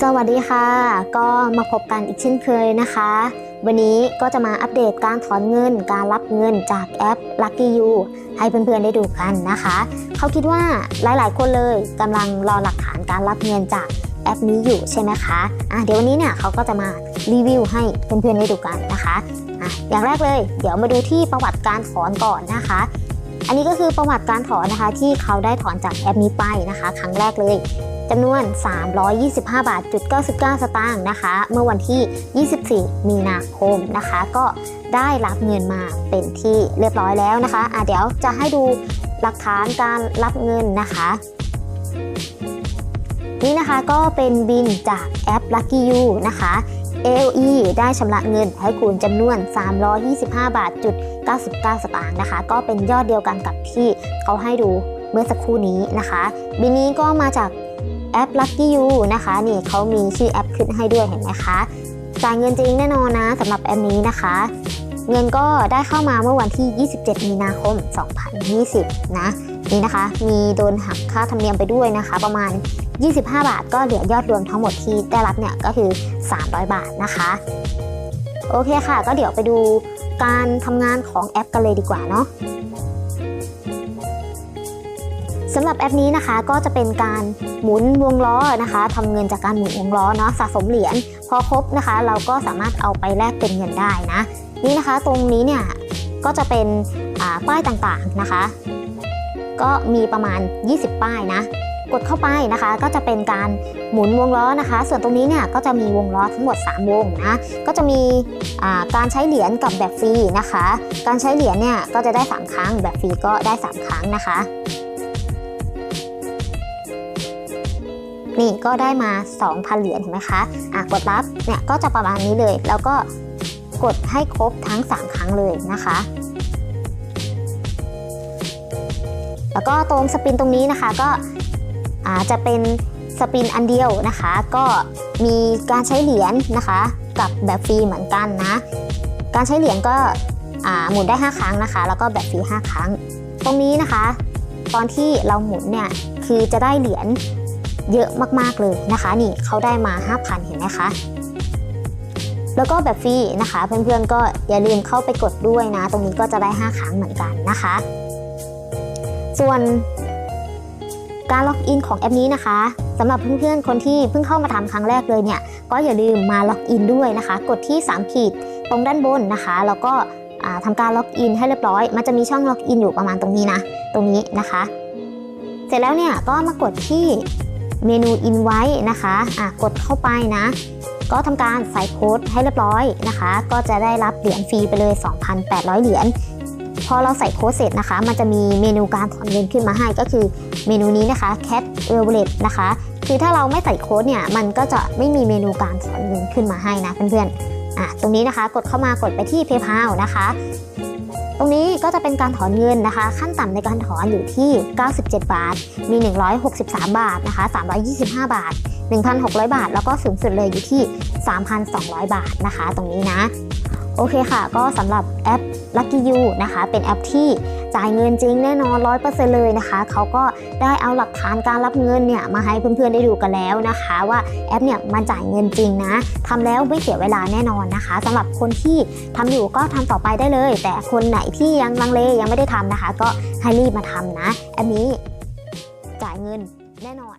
สวัสดีค่ะ ก็มาพบกันอีกเช่นเคยนะคะ วันนี้ก็จะมาอัปเดตการถอนเงิน การรับเงินจากแอป Lucky You ให้เพื่อนๆได้ดูกันนะคะ เขาคิดว่าหลายๆ คนเลยกำลังรอหลักฐานการรับเงินจากแอปนี้อยู่ใช่ไหมคะอะเดี๋ยววันนี้เนี่ยเขาก็จะมารีวิวให้เพื่อนๆได้ดูกันนะคะอะอย่างแรกเลย เดี๋ยวมาดูที่ประวัติการถอนก่อนนะคะอันนี้ก็คือประวัติการถอนนะคะที่เขาได้ถอนจากแอปนี้ไปนะคะ ครั้งแรกเลย จำนวน 325 บาทจุด99 สตางค์นะคะ เมื่อวันที่ 24 มีนาคมนะคะ ก็ได้รับเงินมาเป็นที่เรียบร้อยแล้วนะคะอะเดี๋ยวจะให้ดูหลักฐานการรับเงินนะคะนี่นะคะก็เป็นบินจากแอป Lucky You นะคะ AOE ได้ชำระเงินให้คุณจำนวน 325 บาทจุด99 สตางค์นะคะ ก็เป็นยอดเดียวกันกับที่เขาให้ดูเมื่อสักครู่นี้นะคะ บินนี้ก็มาจาก แอป Lucky You นะคะ นี่เขามีชื่อแอปขึ้นให้ด้วยเห็นไหมคะจ่ายเงินจริงแน่นอนนะสำหรับแอปนี้นะคะ เงินก็ได้เข้ามาเมื่อวันที่ 27 มีนาคม 2020 นะนี่นะคะ มีโดนหักค่าธรรมเนียมไปด้วยนะคะ ประมาณ 25 บาท ก็เหลือยอดรวมทั้งหมดที่ได้รับเนี่ยก็คือ 300 บาทนะคะ โอเคค่ะ ก็เดี๋ยวไปดูการทำงานของแอปกันเลยดีกว่าเนาะ สำหรับแอปนี้นะคะก็จะเป็นการหมุนวงล้อนะคะทำเงินจากการหมุนวงล้อเนาะสะสมเหรียญพอครบนะคะ เราก็สามารถเอาไปแลกเป็นเงินได้นะนี่นะคะตรงนี้เนี่ยก็จะเป็นป้ายต่างๆนะคะ ก็มีประมาณ 20 ป้ายนะกดเข้าไปนะคะก็จะเป็นการหมุนวงล้อนะคะ ส่วนตรงนี้เนี่ยก็จะมีวงล้อทั้งหมด 3 วงนะก็จะมีการใช้เหรียญกับแบบฟรีนะคะ การใช้เหรียญเนี่ยก็จะได้ 3 ครั้งแบบฟรีก็ได้ 3 ครั้งนะคะ นี่ก็ได้มา 2,000 เหรียญเห็นไหมคะอะกดรับเนี่ยก็จะประมาณนี้เลย แล้วก็กดให้ครบทั้ง 3 ครั้งเลยนะคะ แล้วก็ตรงสปินตรงนี้นะคะก็จะเป็นสปินอันเดียวนะคะ ก็มีการใช้เหรียญนะคะ กับแบบฟรีเหมือนกันนะ การใช้เหรียญก็หมุนได้ 5 ครั้งนะคะ แล้วก็แบบฟรี5ครั้ง ตรงนี้นะคะ ตอนที่เราหมุนเนี่ยคือจะได้เหรียญ เยอะมากๆเลยนะคะ นี่เขาได้มา 5,000 เห็นไหมคะแล้วก็แบบฟรีนะคะ เพื่อนๆก็อย่าลืมเข้าไปกดด้วยนะ ตรงนี้ก็จะได้ 5 ครั้งเหมือนกันนะคะ ส่วนการล็อกอินของแอปนี้นะคะสำหรับเพื่อนๆคนที่เพิ่งเข้ามาทำครั้งแรกเลยเนี่ย ก็อย่าลืมมาล็อกอินด้วยนะคะ กดที่ 3 ขีดตรงด้านบนนะคะ แล้วก็ทำการล็อกอินให้เรียบร้อย มันจะมีช่องล็อกอินอยู่ประมาณตรงนี้นะ ตรงนี้นะคะ เสร็จแล้วเนี่ยก็มากดที่ เมนูอินไว้นะคะะกดเข้าไปนะ ก็ทำการใส่โค้ดให้เรียบร้อยนะคะ ก็จะได้รับเหรียญฟรีไปเลย 2,800 เหรียญพอเราใส่โค้ดเสร็จนะคะ มันจะมีเมนูการถอนเงินขึ้นมาให้ก็คือเมนูนี้นะคะ cat e w a l l e t นะคะ คือถ้าเราไม่ใส่โค้ดเนี่ย มันก็จะไม่มีเมนูการถอนเงินขึ้นมาให้นะเพื่อนๆอะตรงนี้นะคะ กดเข้ามากดไปที่ PayPal นะคะ ตรงนี้ก็จะเป็นการถอนเงินนะคะ ขั้นต่ำในการถอนอยู่ที่ 97 บาท มี 163 บาทนะคะ 325 บาท 1,600 บาท แล้วก็สูงสุดเลยอยู่ที่ 3,200 บาทนะคะ ตรงนี้นะ โอเคค่ะ ก็สำหรับแอป Lucky You นะคะ เป็นแอปที่จ่ายเงินจริงแน่นอน 100%เลยนะคะ เขาก็ได้เอาหลักฐานการรับเงินเนี่ยมาให้เพื่อนๆได้ดูกันแล้วนะคะ ว่าแอปเนี่ยมันจ่ายเงินจริงนะทำแล้วไม่เสียเวลาแน่นอนนะคะสำหรับคนที่ทำอยู่ก็ทำต่อไปได้เลย แต่คนไหนที่ยังลังเลยังไม่ได้ทำนะคะ ก็ให้รีบมาทำนะแอปนี้จ่ายเงินแน่นอน